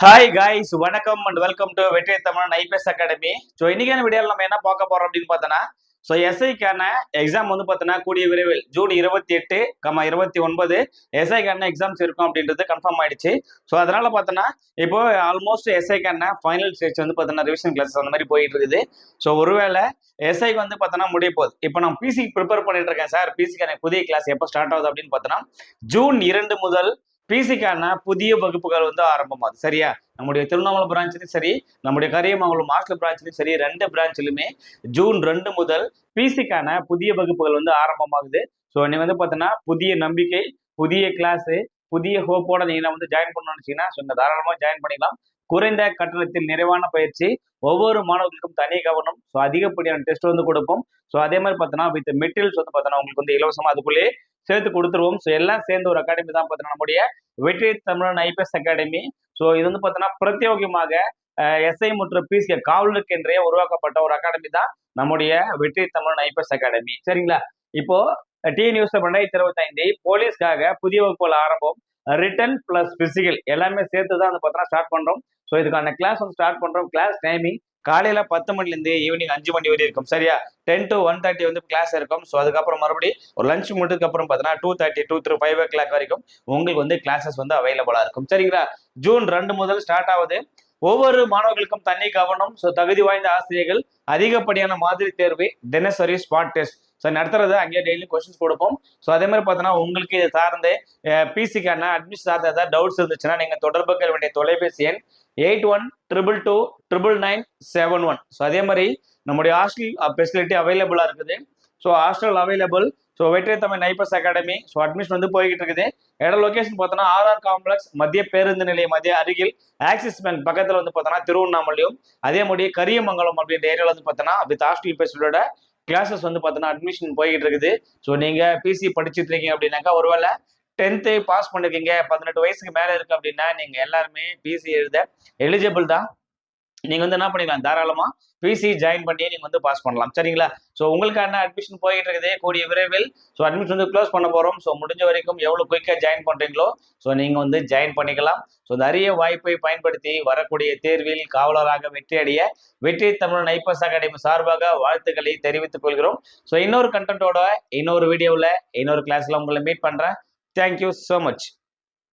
Hi guys வணக்கம் and welcome to Vetri Tamil IPS academy so இன்னைக்கான வீடியோவில் நம்ம என்ன பார்க்க போறோம் அப்படின்னு பார்த்தோன்னா ஸோ எஸ்ஐக்கான எக்ஸாம் வந்து பார்த்தோன்னா கூடிய விரைவில் ஜூன் இருபத்தி எட்டு கம்மா இருபத்தி ஒன்பது எஸ்ஐக்கான எக்ஸாம்ஸ் இருக்கும் அப்படின்றது கன்ஃபார்ம் ஆயிடுச்சு. ஸோ அதனால பார்த்தோன்னா இப்போ ஆல்மோஸ்ட் எஸ்ஐக்கான ஃபைனல் ஸ்டேஜ் வந்து பார்த்தோன்னா ரிவிஷன் கிளாஸஸ் அந்த மாதிரி போயிட்டு இருக்குது. ஸோ ஒருவேளை எஸ்ஐக்கு வந்து பார்த்தோன்னா முடிய போகுது. இப்போ நான் பிசி ப்ரிப்பேர் பண்ணிட்டு இருக்கேன் சார். பிசிக்கான புதிய கிளாஸ் எப்போ ஸ்டார்ட் ஆகுது அப்படின்னு பார்த்தோன்னா ஜூன் இரண்டு முதல் பிசிக்கான புதிய வகுப்புகள் வந்து ஆரம்பமாகுது. சரியா? நம்முடைய திருவண்ணாமலை பிரான்ச்லையும் சரி நம்முடைய கரியமங்கலம் மாஸ்டர் பிரான்ச்லையும் சரி ரெண்டு பிரான்ச்சிலுமே ஜூன் ரெண்டு முதல் பிசிக்கான புதிய வகுப்புகள் வந்து ஆரம்பமாகுது. ஸோ நீ வந்து பார்த்தீங்கன்னா புதிய நம்பிக்கை புதிய கிளாஸு புதிய ஹோப்போட நீங்க வந்து ஜாயின் பண்ணணும்னு நினைச்சீங்கன்னா ஸோ தாராளமாக ஜாயின் பண்ணிக்கலாம். குறைந்த கட்டணத்தில் நிறைவான பயிற்சி ஒவ்வொரு மாணவர்களுக்கும் தனி கவனம் ஸோ அதிகப்படியான டெஸ்ட் வந்து கொடுப்போம். ஸோ அதே மாதிரி பார்த்தோன்னா வித் மெட்டீரியல்ஸ் வந்து பார்த்தோன்னா உங்களுக்கு வந்து இலவசமாக அதுக்குள்ளேயே சேர்த்து கொடுத்துருவோம். ஸோ எல்லாம் சேர்ந்து ஒரு அகாடமி தான் பார்த்தீங்கன்னா நம்முடைய வெற்றி தமிழன் ஐபிஎஸ் அகாடமி ஸோ இது வந்து பார்த்தீங்கன்னா பிரத்யோகமாக எஸ்ஐ மற்றும் பிசிஏ காவலருக்கு என்றே உருவாக்கப்பட்ட ஒரு அகாடமி தான் நம்முடைய வெற்றி தமிழன் ஐபிஎஸ் அகாடமி சரிங்களா? இப்போ டி நியூஸ் ரெண்டாயிரத்தி இருபத்தி ஐந்து போலீஸ்க்காக புதிய வகுப்புகள் ஆரம்பம். ரிட்டன் பிளஸ் பிசிக்கல் எல்லாமே சேர்த்து தான் வந்து பார்த்தீங்கன்னா ஸ்டார்ட் பண்றோம். ஸோ இதுக்கான கிளாஸ் வந்து ஸ்டார்ட் பண்றோம். கிளாஸ் டைமிங் காலையில பத்து மணிலேருந்து ஈவினிங் அஞ்சு மணி வரை இருக்கும். சரியா? டென் டு ஒன் தேர்ட்டி வந்து கிளாஸ் இருக்கும். ஸோ அதுக்கப்புறம் மறுபடியும் ஒரு லஞ்ச் முடிஞ்சதுக்கு அப்புறம் பார்த்தீங்கன்னா two thirty to through five o'clock வரைக்கும் உங்களுக்கு வந்து கிளாஸஸ் வந்து அவைலபிளா இருக்கும். சரிங்களா? ஜூன் ரெண்டு முதல் ஸ்டார்ட் ஆகுது ஒவ்வொரு மாணவர்களுக்கும் தனி கவனம். ஸோ தகுதி வாய்ந்த ஆசிரியர்கள் அதிகப்படியான மாதிரி தேர்வு தினசரி ஸ்பாட் டெஸ்ட் ஸோ நடத்துறது அங்கேயே டெய்லி கொஸ்டின்ஸ் கொடுப்போம். ஸோ அதே மாதிரி பார்த்தோன்னா உங்களுக்கு இது சார்ந்து பிசிக்கான அட்மிஷன் சார்ந்த ஏதாவது டவுட்ஸ் இருந்துச்சுன்னா நீங்கள் தொடர்பு கொள்ள வேண்டிய தொலைபேசி எண் eight one triple two triple nine seven one so அதே மாதிரி நம்முடைய ஹாஸ்டல் ஃபெசிலிட்டி அவைலபிளாக இருக்குது. So hostel available so Vetri Tamil neighbours academy so admission வந்து போய்கிட்டு இருக்குது. இடம் லொக்கேஷன் பார்த்தோன்னா ஆர்ஆர் காம்ப்ளெக்ஸ் மத்திய பேருந்து நிலையம் மத்திய அருகில் ஆக்சிஸ் பேங்க் பக்கத்தில் வந்து பார்த்தோன்னா திருவண்ணாமலையும் அதே மாதிரி கரியமங்கலம் அப்படின்ற ஏரியாவில் வந்து பார்த்தோன்னா வித் ஹாஸ்டல் ஃபெசிலிட்டியோட கிளாஸஸ் வந்து பார்த்தோன்னா அட்மிஷன் போய்கிட்டு இருக்குது. ஸோ நீங்கள் பிசி படிச்சுட்டு இருக்கீங்க அப்படின்னாக்கா ஒருவேளை டென்த்து பாஸ் பண்ணிருக்கீங்க பதினெட்டு வயசுக்கு மேலே இருக்கு அப்படின்னா நீங்கள் எல்லாருமே பிசி எழுத எலிஜிபிள் தான். நீங்கள் வந்து என்ன பண்ணிக்கலாம் தாராளமாக பிசி ஜாயின் பண்ணி நீங்கள் வந்து பாஸ் பண்ணலாம். சரிங்களா? ஸோ உங்களுக்கான அட்மிஷன் போயிட்டு இருக்குது? கூடிய விரைவில். ஸோ அட்மிஷன் வந்து க்ளோஸ் பண்ண போகிறோம் ஸோ முடிஞ்ச வரைக்கும் எவ்வளோ குயிக்காக ஜாயின் பண்ணுறீங்களோ ஸோ நீங்கள் வந்து ஜாயின் பண்ணிக்கலாம். ஸோ இந்த அரிய வாய்ப்பை பயன்படுத்தி வரக்கூடிய தேர்வில் காவலராக வெற்றி அடைய வெற்றி தமிழ் நைப்பஸ் அகாடமி சார்பாக வாழ்த்துக்களை தெரிவித்துக் கொள்கிறோம். ஸோ இன்னொரு கண்டென்ட்டோட இன்னொரு வீடியோவில் இன்னொரு கிளாஸில் உங்களை மீட் பண்ணுறேன் தேங்க்யூ ஸோ மச்